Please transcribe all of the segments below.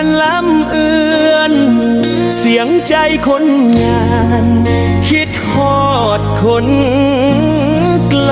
านลำเอือน เสียงใจคนงาน คิดหอดคนไกล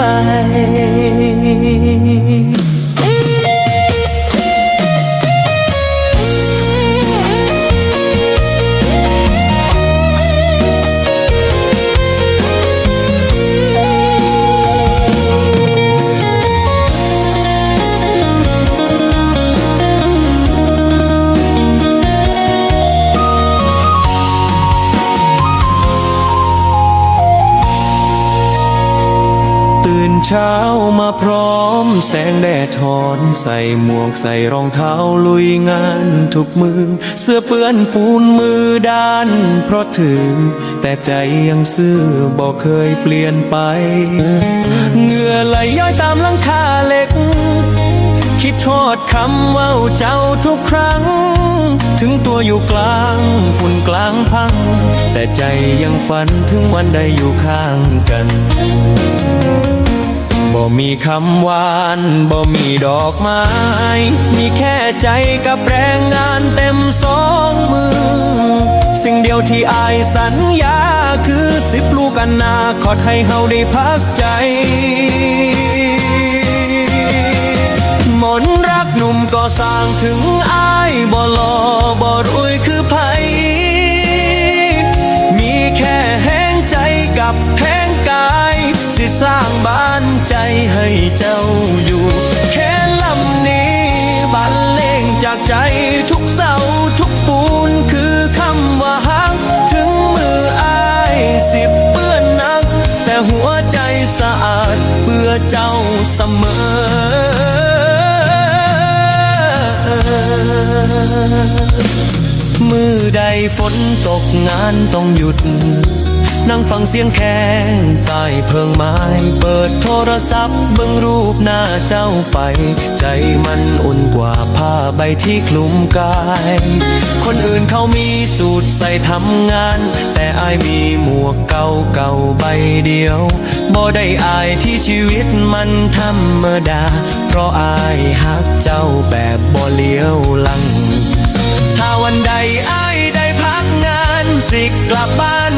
เช้ามาพร้อมแสงแดดทอนใส่หมวกใส่รองเท้าลุยงานทุกมือ เสื้อเปื้อนปูนมือด้าน เพราะถือแต่ใจยังซื่อบอกเคยเปลี่ยนไป เหงื่อไหลย้อยตามลังคาเหล็ก คิดโทษคำว่าเจ้าทุกครั้ง ถึงตัวอยู่กลางฝุ่นกลางพัง แต่ใจยังฝันถึงวันได้อยู่ข้างกัน บ่มีคำหวานบ่มีดอกไม้ มีแค่ใจกับแรงงานเต็มสองมือ สิ่งเดียวที่อายสัญญาคือสิบลูกกันนาขอให้เฮาได้พักใจมนรักหนุ่มก็สร้างถึงอายบ่หลอบ่รวยคือไผมีแค่แห้งใจกับแห้งกาย สิสร้างบ้าน ให้เจ้าอยู่ แค่ลำนี้บันเลงจากใจทุกเสาทุกปูนคือคำว่าฮัก ถึงมืออายสิบเปื้อนนัก แต่หัวใจสะอาดเพื่อเจ้าเสมอมือใดฝนตกงานต้องหยุด นั่งฟังเสียงแค้งใต้เพิงไม้ เปิดโทรศัพท์เบิ่งรูปหน้าเจ้าไป ใจมันอุ่นกว่าผ้าใบที่คลุมกาย คนอื่นเขามีสูตรใส่ทำงาน แต่อายมีหมวกเก่าเก่าๆใบเดียวบ่ได้อายที่ชีวิตมันธรรมดา เพราะอายฮักเจ้าแบบบ่เลี้ยวหลัง ถ้าวันใดอ้ายได้พักงานสิกลับบ้าน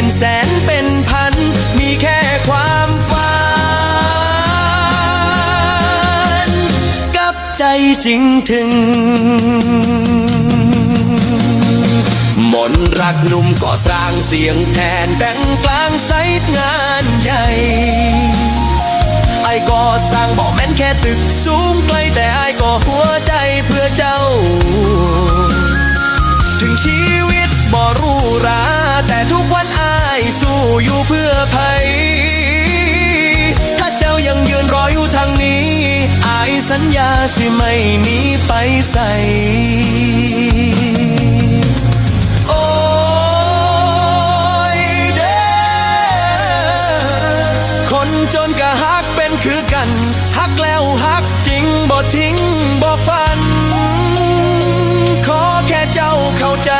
เป็นแสนเป็นพัน มีแค่ความฝัน กับใจจริงถึง มนรักหนุ่มก็สร้างเสียงแทนแบ่งกลางไซต์งานใหญ่ไอ้ก็สร้างบอกแม่นแค่ตึกสูงไกลแต่ไอ้ก็หัวใจเพื่อเจ้า ถึงชี เพื่อภัย ถ้าเจ้ายังยืนรออยู่ทางนี้ อายสัญญาสิไม่หนีไปใส่จนกะฮักเป็นคือกันฮักแล้วฮักจริงบ่ทิ้งบ่ฟัน ขอแค่เจ้าเข้าใจ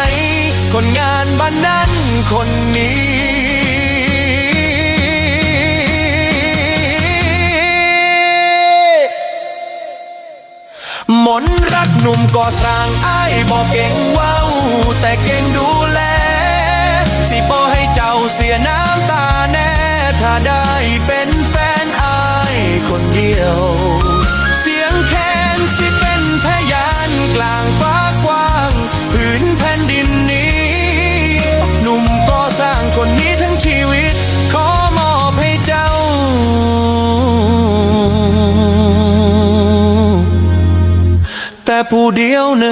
คนงานบ้านนั้นคนนี้ มนรักหนุ่มก่อสร้างอ้ายบอกเก่งว้าวแต่เก่งดูแล สิบอให้เจ้าเสียน้ำตาแน่ ถ้าได้เป็นแฟนอายคนเดียว ผู้เดียวเน